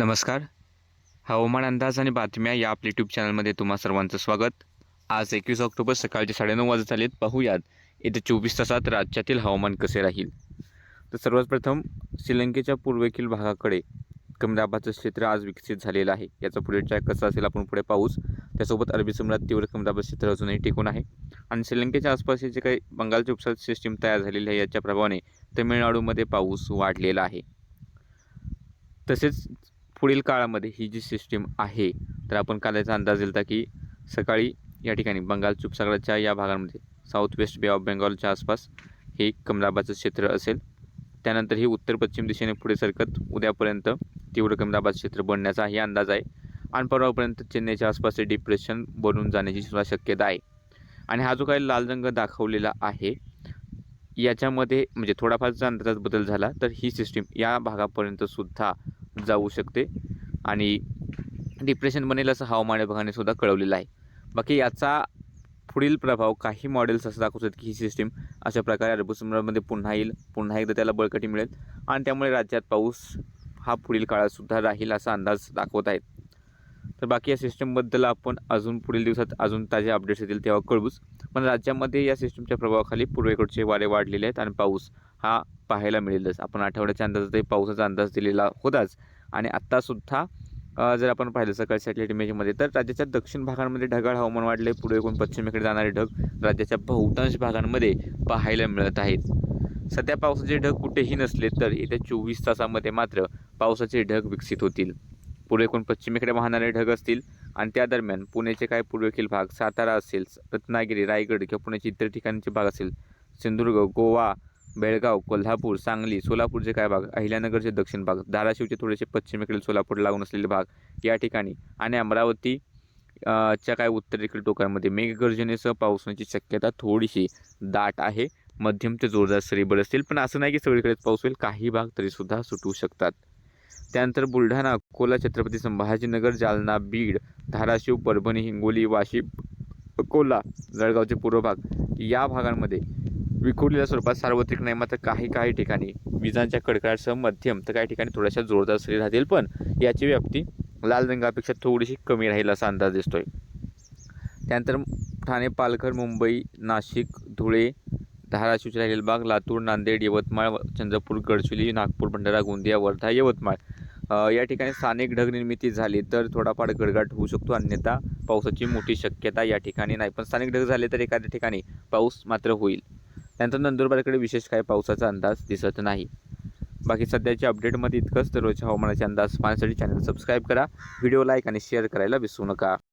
नमस्कार. हवामान अंदाज आणि बातम्या या आपल्या यूट्यूब चॅनलमध्ये तुम्हा सर्वांचं स्वागत. आज एकवीस ऑक्टोबर सकाळचे साडेनऊ वाजत आलेत पाहूयात. येत्या चोवीस तासात राज्यातील हवामान कसे राहील? तर सर्वात प्रथम श्रीलंकेच्या पूर्वेकील भागाकडे कमी दाबाचं क्षेत्र आज विकसित झालेलं आहे. याचा पुढे ट्रॅक कसा असेल आपण पुढे पाहूच. त्यासोबत अरबी समुद्रात तीव्र कमी दाबाचं क्षेत्र अजूनही टिकून आहे. आणि श्रीलंकेच्या आसपासचे जे काही बंगालची उपसा सिस्टीम तयार झालेली आहे याच्या प्रभावाने तमिळनाडूमध्ये पाऊस वाढलेला आहे. तसेच पुढील काळामध्ये ही जी सिस्टीम आहे तर आपण कालचा अंदाज दिला की सकाळी या ठिकाणी बंगाल उपसागराच्या या भागांमध्ये साऊथ वेस्ट बे ऑफ बेंगॉलच्या आसपास हे कमलाबाचं क्षेत्र असेल. त्यानंतर ही उत्तर पश्चिम दिशेने पुढे सरकत उद्यापर्यंत तीव्र कमदाबाचं क्षेत्र बनण्याचा हे अंदाज आहे. आणि परवापर्यंत चेन्नईच्या आसपास हे डिप्रेशन बनून जाण्याची सुद्धा शक्यता आहे. आणि हा जो काही लाल रंग दाखवलेला आहे याच्यामध्ये म्हणजे थोडाफार जर अंदाजात बदल झाला तर ही सिस्टीम या भागापर्यंत सुद्धा जाऊ शकते. आणि डिप्रेशन बनेल असं हवामान विभागाने सुद्धा कळवलेलं आहे. बाकी याचा पुढील प्रभाव काही मॉडेल्स असं दाखवतात की ही सिस्टीम अशा प्रकारे अरबी समुद्रामध्ये पुन्हा येईल पुन्हा एकदा त्याला बळकटी मिळेल आणि त्यामुळे राज्यात पाऊस हा पुढील काळातसुद्धा राहील असा अंदाज दाखवत आहेत. तर बाकी या सिस्टीमबद्दल आपण अजून पुढील दिवसात अजून ताजे अपडेट्स येतील तेव्हा कळवूच. पण राज्यामध्ये या सिस्टीमच्या प्रभावाखाली पूर्वेकडचे वारे वाढलेले आहेत आणि पाऊस हा पाहायला मिळेलच. आपण आठवड्याच्या अंदाजातही पावसाचा अंदाज दिलेला होताच. आणि आत्तासुद्धा जर आपण पाहिलं सकाळी सॅटेलाईट इमेजमध्ये तर राज्याच्या दक्षिण भागांमध्ये ढगाळ हवामान वाढले पुढे एकूण पश्चिमेकडे जाणारे ढग राज्याच्या बहुतांश भागांमध्ये पाहायला मिळत आहेत. सध्या पावसाचे ढग कुठेही नसले तर येत्या चोवीस तासामध्ये मात्र पावसाचे ढग विकसित होतील. पुढे एकूण पश्चिमेकडे वाहणारे ढग असतील आणि त्या दरम्यान पुण्याचे काही पूर्वेकील भाग सातारा असेल रत्नागिरी रायगड किंवा पुण्याचे इतर ठिकाणचे भाग असेल सिंधुदुर्ग गोवा बेळगाव कोल्हापूर सांगली सोलापूरचे काय भाग? अहिल्यानगरचे दक्षिण भाग. धाराशिवचे थोडेसे पश्चिमेकडील सोलापूर लागून असलेले भाग. या ठिकाणी आणि अमरावती च्या काय उत्तरेकडील टोकांमध्ये मेघगर्जनेसह पाऊस होण्याची शक्यता थोडीशी दाट आहे. मध्यम ते जोरदार सरीबर असतील पण असं नाही की सगळीकडेच पाऊस होईल काही भाग तरीसुद्धा सुटू शकतात. त्यानंतर बुलढाणा अकोला छत्रपती संभाजीनगर जालना बीड धाराशिव परभणी हिंगोली वाशिम अकोला जळगावचे पूर्व भाग. या भागांमध्ये विखुरलेल्या स्वरूपात सार्वत्रिक नाही मात्र काही काही ठिकाणी विजांच्या कडकडाटसह मध्यम तर काही ठिकाणी थोड्याशा जोरदार सरी राहतील पण याची व्याप्ती लाल रंगापेक्षा थोडीशी कमी राहील असा अंदाज दिसतोय. त्यानंतर ठाणे पालघर मुंबई नाशिक धुळे धाराशिवचे राहिलेले भाग लातूर नांदेड यवतमाळ चंद्रपूर गडचिरोली नागपूर भंडारा गोंदिया वर्धा यवतमाळ. या ठिकाणी स्थानिक ढग निर्मिती झाली तर थोडाफार गडगाट होऊ शकतो अन्यथा पावसाची मोठी शक्यता या ठिकाणी नाही. पण स्थानिक ढग झाले तर एखाद्या ठिकाणी पाऊस मात्र होईल. त्यानंतर नंदुरबारकडे विशेष काही पावसाचा अंदाज दिसत नाही. बाकी सध्याच्या अपडेटमध्ये इतकंच. दररोजच्या हवामानाचे अंदाज पाहण्यासाठी चॅनल सबस्क्राईब करा. व्हिडिओ लाईक आणि शेअर करायला विसरू नका.